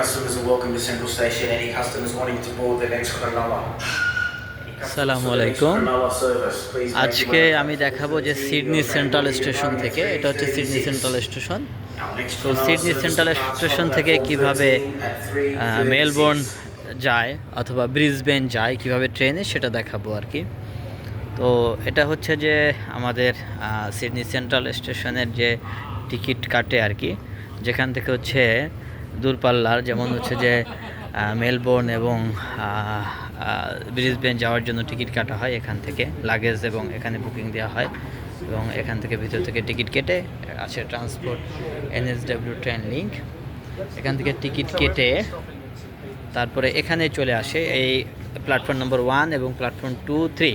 customers are welcome to Central Station. Any customers wanting to board the next Cronulla. আসসালামু আলাইকুম। আজকে আমি দেখাবো যে সিডনি সেন্ট্রাল স্টেশন থেকে এটা হচ্ছে সিডনি সেন্ট্রাল স্টেশন তো সিডনি সেন্ট্রাল স্টেশন থেকে কীভাবে মেলবোর্ন যায় অথবা ব্রিসবেন যায় কীভাবে ট্রেনে সেটা দেখাবো আর কি তো এটা হচ্ছে যে আমাদের সিডনি সেন্ট্রাল স্টেশনের যে টিকিট কাটে আর কি যেখান থেকে হচ্ছে দূরপাল্লার, যেমন হচ্ছে যে মেলবোর্ন এবং ব্রিসবেন যাওয়ার জন্য টিকিট কাটা হয় এখান থেকে, লাগেজ এবং এখানে বুকিং দেওয়া হয় এবং এখান থেকে ভিতর থেকে টিকিট কেটে, আছে ট্রান্সপোর্ট, এনএসডব্লিউ ট্রেন লিঙ্ক, এখান থেকে টিকিট কেটে তারপরে এখানে চলে আসে এই প্ল্যাটফর্ম নম্বর ওয়ান এবং প্ল্যাটফর্ম টু থ্রি।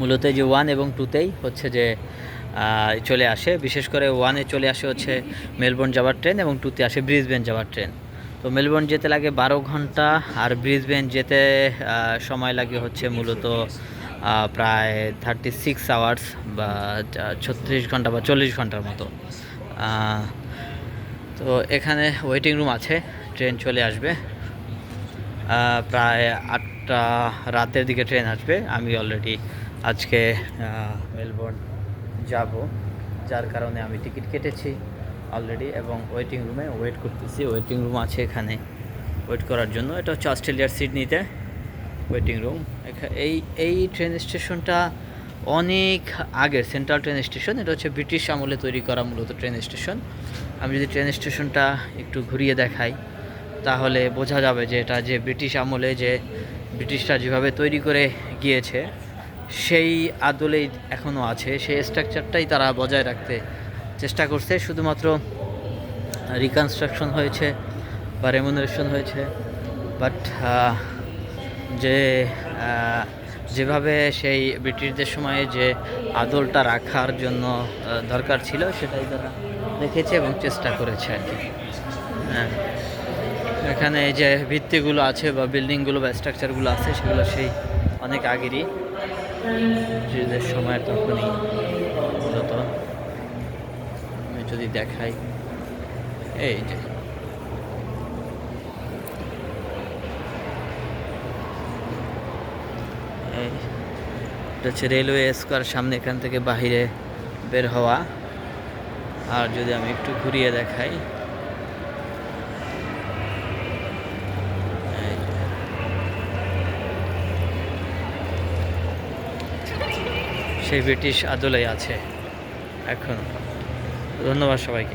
মূলত যে ওয়ান এবং টুতেই হচ্ছে যে চলে আসে। বিশেষ করে ওয়ানে চলে আসে হচ্ছে মেলবোর্ন যাওয়ার ট্রেন এবং টুতে আসে ব্রিসবেন যাওয়ার ট্রেন তো মেলবোর্ন যেতে লাগে বারো ঘণ্টা আর ব্রিসবেন যেতে সময় লাগে হচ্ছে মূলত প্রায় থার্টি সিক্স আওয়ার্স বা ছত্রিশ ঘণ্টা বা চল্লিশ ঘণ্টার মতো। তো এখানে ওয়েটিং রুম আছে ট্রেন চলে আসবে। প্রায় আটটা রাতের দিকে ট্রেন আসবে। আমি অলরেডি আজকে মেলবোর্ন যাব, যার কারণে আমি টিকিট কেটেছি অলরেডি এবং ওয়েটিং রুমে ওয়েট করতেছি। ওয়েটিং রুম আছে এখানে। ওয়েট করার জন্য। এটা হচ্ছে অস্ট্রেলিয়ার সিডনিতে ওয়েটিং রুম এই এই ট্রেন স্টেশনটা অনেক আগের সেন্ট্রাল ট্রেন স্টেশন এটা হচ্ছে ব্রিটিশ আমলে তৈরি করা মূলত ট্রেন স্টেশন আমি যদি ট্রেন স্টেশনটা একটু ঘুরিয়ে দেখাই, তাহলে বোঝা যাবে যে এটা যে ব্রিটিশ আমলে যে ব্রিটিশরা যেভাবে তৈরি করে গিয়েছে সেই আদলেই এখনও আছে, সেই স্ট্রাকচারটাই তারা বজায় রাখতে চেষ্টা করছে। শুধুমাত্র রিকনস্ট্রাকশন হয়েছে বা রেমুনারেশন হয়েছে বাট যে যেভাবে সেই ব্রিটিশদের সময়ে যে আদলটা রাখার জন্য দরকার ছিল, সেটাই তারা দেখেছে এবং চেষ্টা করেছে আর কি। হ্যাঁ। এখানে যে ভিত্তিগুলো আছে বা বিল্ডিংগুলো বা স্ট্রাকচারগুলো আছে, সেগুলো সেই অনেক আগেরই। ব্রিটিশদের সময় তখনই মূলত আমি যদি দেখাই, এই যে। এটা হচ্ছে রেলওয়ে স্কোয়ার সামনে এখান থেকে বাহিরে বের হওয়া। আর যদি আমি একটু ঘুরিয়ে দেখাই সেই ব্রিটিশ আদলে আছে। এখন ধন্যবাদ সবাইকে।